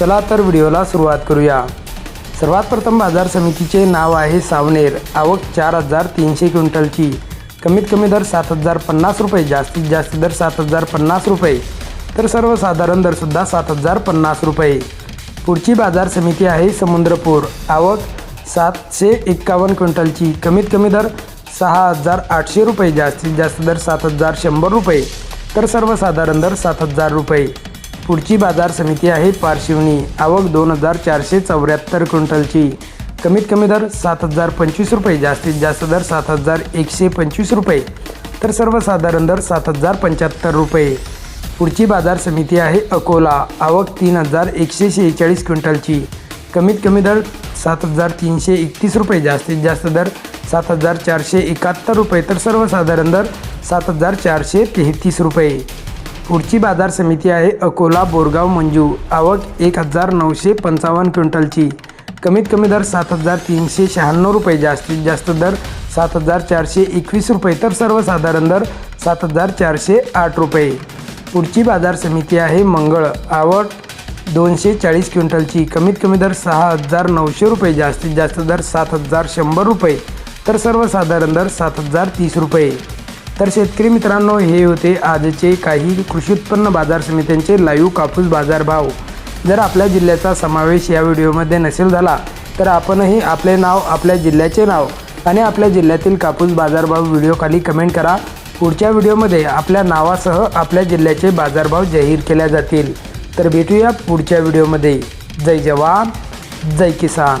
चला तर व्हिडिओला सुरुवात करूया. सर्वात प्रथम बाजार समितीचे नाव आहे सावनेर. आवक चार हजार तीनशे क्विंटलची. कमीत कमी दर सात हजार पन्नास रुपये जास्तीत जास्त दर सात हजार पन्नास रुपये. तर सर्वसाधारण दरसुद्धा सात हजार पन्नास रुपये. पुढची बाजार समिती आहे समुद्रपूर. आवक सातशे एक्कावन्न क्विंटलची. कमीत कमी दर सहा हजार आठशे रुपये जास्तीत जास्त दर सात हजार शंभर रुपये. तर सर्वसाधारण दर सात हजार रुपये. पुढची बाजार समिती आहे पारशिवनी आवक दोन हजार चारशे चौऱ्याहत्तर क्विंटलची. कमीत कमी दर सात हजार पंचवीस रुपये जास्तीत जास्त दर सात हजार एकशे पंचवीस रुपये. तर सर्वसाधारण दर सात हजार पंच्याहत्तर रुपये. पुढची बाजार समिती आहे अकोला. आवक तीन हजार एकशे शेहेचाळीस क्विंटलची. कमीत कमी दर सात हजार तीनशे एकतीस रुपये जास्तीत जास्त दर सात हजार चारशे एकाहत्तर रुपये. तर सर्वसाधारण दर सात हजार चारशे तेहतीस रुपये. पुढची बाजार समिती आहे अकोला बोरगाव मंजू. आवक एक हजार नऊशे पंचावन्न क्विंटलची. कमीत कमी दर सात हजार तीनशे शहाण्णव रुपये जास्तीत जास्त दर सात हजार चारशे एकवीस रुपये तर सर्वसाधारण दर सात हजार चारशे आठ रुपये. पुढची बाजार समिती आहे मंगळ. आवक दोनशे चाळीस क्विंटलची. कमीत कमी दर सहा हजार नऊशे रुपये जास्तीत जास्त दर सात हजार शंभर रुपये तर सर्वसाधारण दर सात हजार तीस रुपये. तर शेतकरी मित्रांनो हे होते आजचे काही कृषी उत्पन्न बाजार समित्यांचे लाईव्ह कापूस बाजारभाव जर आपल्या जिल्ह्याचा समावेश या व्हिडिओमध्ये नसेल झाला तर आपणही आपले नाव आपल्या जिल्ह्याचे नाव आणि आपल्या जिल्ह्यातील कापूस बाजारभाव व्हिडिओखाली कमेंट करा. पुढच्या व्हिडिओमध्ये आपल्या नावासह आपल्या जिल्ह्याचे बाजारभाव जाहीर केल्या जातील. तर भेटूया पुढच्या व्हिडिओमध्ये. जय जवान जय किसान.